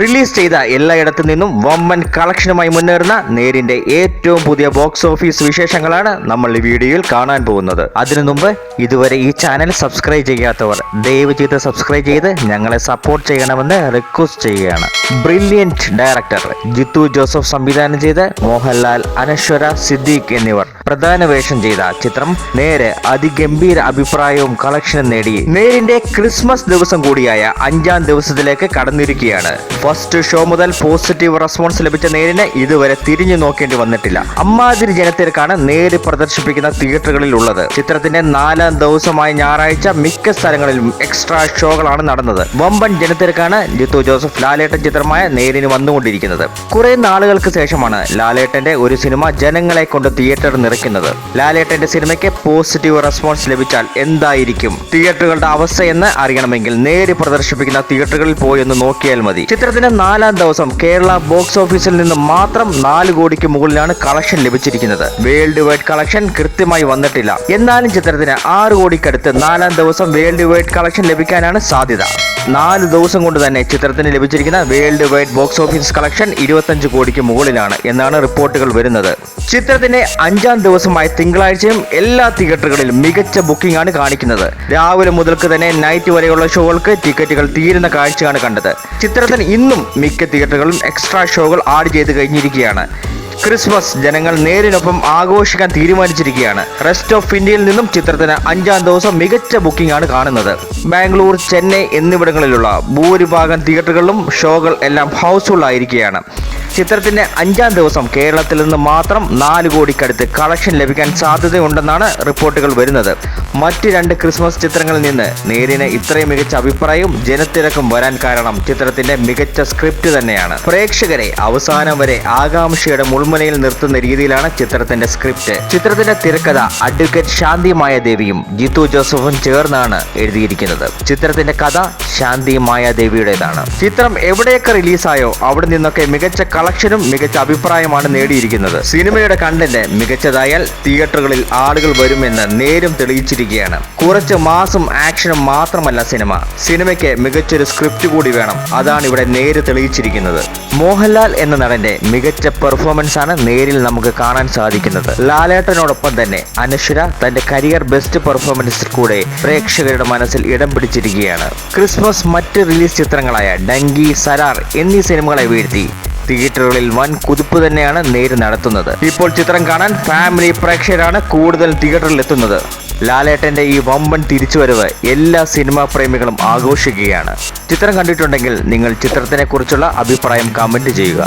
Release ചെയ്ത എല്ലായിടത്തു നിന്നും വമ്മൻ കളക്ഷനുമായി മുന്നേറുന്ന നേരിന്റെ ഏറ്റവും പുതിയ ബോക്സ് ഓഫീസ് വിശേഷങ്ങളാണ് നമ്മൾ ഈ വീഡിയോയിൽ കാണാൻ പോകുന്നത്. അതിനു മുമ്പ് ഇതുവരെ ഈ ചാനൽ സബ്സ്ക്രൈബ് ചെയ്യാത്തവർ ദയവ് ചെയ്ത് സബ്സ്ക്രൈബ് ചെയ്ത് ഞങ്ങളെ സപ്പോർട്ട് ചെയ്യണമെന്ന് റിക്വസ്റ്റ് ചെയ്യുകയാണ്. ബ്രില്യന്റ് ഡയറക്ടർ ജിത്തു ജോസഫ് സംവിധാനം ചെയ്ത് മോഹൻലാൽ അനശ്വര സിദ്ദീഖ് എന്നിവർ പ്രധാന വേഷം ചെയ്ത ചിത്രം നേരെ അതിഗംഭീര അഭിപ്രായവും കളക്ഷനും നേടി നേരിന്റെ ക്രിസ്മസ് ദിവസം കൂടിയായ അഞ്ചാം ദിവസത്തിലേക്ക് കടന്നിരിക്കുകയാണ്. ഫസ്റ്റ് ഷോ മുതൽ പോസിറ്റീവ് റെസ്പോൺസ് ലഭിച്ച നേരിന് ഇതുവരെ തിരിഞ്ഞു നോക്കേണ്ടി വന്നിട്ടില്ല. അമ്മാതിരി ജനത്തിരക്കാണ് നേര് പ്രദർശിപ്പിക്കുന്ന തിയേറ്ററുകളിൽ ഉള്ളത് ചിത്രത്തിന്റെ നാലാം ദിവസമായ ഞായറാഴ്ച മിക്ക സ്ഥലങ്ങളിലും എക്സ്ട്രാ ഷോകളാണ് നടന്നത്. വമ്പൻ ജനത്തിരക്കാണ് ജിത്തു ജോസഫ് ലാലേട്ടൻ ചിത്രമായ നേരിന് വന്നുകൊണ്ടിരിക്കുന്നത്. കുറെ നാളുകൾക്ക് ശേഷമാണ് ലാലേട്ടന്റെ ഒരു സിനിമ ജനങ്ങളെ കൊണ്ട് തിയേറ്റർ നിറയ്ക്കുന്നത്. ലാലേട്ടന്റെ സിനിമയ്ക്ക് പോസിറ്റീവ് റെസ്പോൺസ് ലഭിച്ചാൽ എന്തായിരിക്കും? തിയേറ്ററുകളുടെ അവസ്ഥ എന്ന് അറിയണമെങ്കിൽ നേര് പ്രദർശിപ്പിക്കുന്ന തിയേറ്ററുകളിൽ പോയി ഒന്ന് നോക്കിയാൽ മതി. ചിത്രത്തിന്റെ നാലാം ദിവസം കേരള ബോക്സ് ഓഫീസിൽ നിന്ന് മാത്രം നാല് കോടിക്ക് മുകളിലാണ് കളക്ഷൻ ലഭിച്ചിരിക്കുന്നത്. വേൾഡ് വൈഡ് കളക്ഷൻ കൃത്യമായി വന്നിട്ടില്ല. എന്നാലും ചിത്രത്തിന് ആറ് കോടിക്കടുത്ത് നാലാം ദിവസം വേൾഡ് വൈഡ് കളക്ഷൻ ലഭിക്കാനാണ് സാധ്യത. നാല് ദിവസം കൊണ്ട് തന്നെ ചിത്രത്തിന് ലഭിച്ചിരിക്കുന്ന world wide box office collection ഇരുപത്തഞ്ച് കോടിക്ക് മുകളിലാണ് എന്നാണ് റിപ്പോർട്ടുകൾ വരുന്നത്. ചിത്രത്തിന്റെ അഞ്ചാം ദിവസമായ തിങ്കളാഴ്ചയും എല്ലാ തിയേറ്ററുകളിലും മികച്ച ബുക്കിംഗ് ആണ് കാണിക്കുന്നത്. രാവിലെ മുതൽക്ക് തന്നെ നൈറ്റ് വരെയുള്ള ഷോകൾക്ക് ടിക്കറ്റുകൾ തീരുന്ന കാഴ്ചയാണ് കണ്ടത്. ചിത്രത്തിന് ഇന്നും മിക്ക തിയേറ്ററുകളും എക്സ്ട്രാ ഷോകൾ ആഡ് ചെയ്ത് കഴിഞ്ഞിരിക്കുകയാണ്. ക്രിസ്മസ് ജനങ്ങൾ നേരിനൊപ്പം ആഘോഷിക്കാൻ തീരുമാനിച്ചിരിക്കുകയാണ്. റെസ്റ്റ് ഓഫ് ഇന്ത്യയിൽ നിന്നും ചിത്രത്തിന് അഞ്ചാം ദിവസം മികച്ച ബുക്കിംഗ് ആണ് കാണുന്നത്. ബാംഗ്ലൂർ ചെന്നൈ എന്നിവിടങ്ങളിലുള്ള ഭൂരിഭാഗം തിയേറ്ററുകളിലും ഷോകൾ എല്ലാം ഹൗസ്ഫുൾ ആയിരിക്കുകയാണ്. ചിത്രത്തിന്റെ അഞ്ചാം ദിവസം കേരളത്തിൽ നിന്ന് മാത്രം നാല് കോടിക്കടുത്ത് കളക്ഷൻ ലഭിക്കാൻ സാധ്യതയുണ്ടെന്നാണ് റിപ്പോർട്ടുകൾ വരുന്നത്. മറ്റ് രണ്ട് ക്രിസ്മസ് ചിത്രങ്ങളിൽ നിന്ന് നേരിന് ഇത്രയും മികച്ച അഭിപ്രായവും ജനത്തിരക്കും വരാൻ കാരണം ചിത്രത്തിന്റെ മികച്ച സ്ക്രിപ്റ്റ് തന്നെയാണ്. പ്രേക്ഷകരെ അവസാനം വരെ ആകാംക്ഷയുടെ മുൾമുനയിൽ നിർത്തുന്ന രീതിയിലാണ് ചിത്രത്തിന്റെ സ്ക്രിപ്റ്റ്. ചിത്രത്തിന്റെ തിരക്കഥ അഡ്വക്കേറ്റ് ശാന്തിമായ ദേവിയും ജിത്തു ജോസഫും ചേർന്നാണ് എഴുതിയിരിക്കുന്നത്. ചിത്രത്തിന്റെ കഥ ശാന്തി മായാദേവിയുടേതാണ്. ചിത്രം എവിടെയൊക്കെ റിലീസായോ അവിടെ നിന്നൊക്കെ മികച്ച കളക്ഷനും മികച്ച അഭിപ്രായമാണ് നേടിയിരിക്കുന്നത്. സിനിമയുടെ കണ്ടന്റ് മികച്ചതായാൽ തിയേറ്ററുകളിൽ ആളുകൾ വരുമെന്ന് നേരും തെളിയിച്ചിരിക്കുകയാണ്. കുറച്ച് മാസം ആക്ഷനും മാത്രമല്ല സിനിമ. സിനിമയ്ക്ക് മികച്ചൊരു സ്ക്രിപ്റ്റ് കൂടി വേണം. അതാണ് ഇവിടെ നേര് തെളിയിച്ചിരിക്കുന്നത്. മോഹൻലാൽ എന്ന നടന്റെ മികച്ച പെർഫോമൻസ് ആണ് നേരിൽ നമുക്ക് കാണാൻ സാധിക്കുന്നത്. ലാലേട്ടനോടൊപ്പം തന്നെ അനശ്വര തന്റെ കരിയർ ബെസ്റ്റ് പെർഫോമൻസിൽ കൂടെ പ്രേക്ഷകരുടെ മനസ്സിൽ ഇടം പിടിച്ചിരിക്കുകയാണ്. ക്രിസ്മസ് മറ്റ് റിലീസ് ചിത്രങ്ങളായ ഡങ്കി സരാർ എന്നീ സിനിമകളെ വീഴ്ത്തി തിയേറ്ററുകളിൽ വൻ കുതിപ്പ് തന്നെയാണ് നേര് നടത്തുന്നത്. ഇപ്പോൾ ചിത്രം കാണാൻ ഫാമിലി പ്രേക്ഷകരാണ് കൂടുതൽ തിയേറ്ററിൽ എത്തുന്നത്. ലാലേട്ടന്റെ ഈ വമ്പൻ തിരിച്ചുവരവ് എല്ലാ സിനിമാ പ്രേമികളും ആഘോഷിക്കുകയാണ്. ചിത്രം കണ്ടിട്ടുണ്ടെങ്കിൽ നിങ്ങൾ ചിത്രത്തിനെ കുറിച്ചുള്ള അഭിപ്രായം കമന്റ് ചെയ്യുക.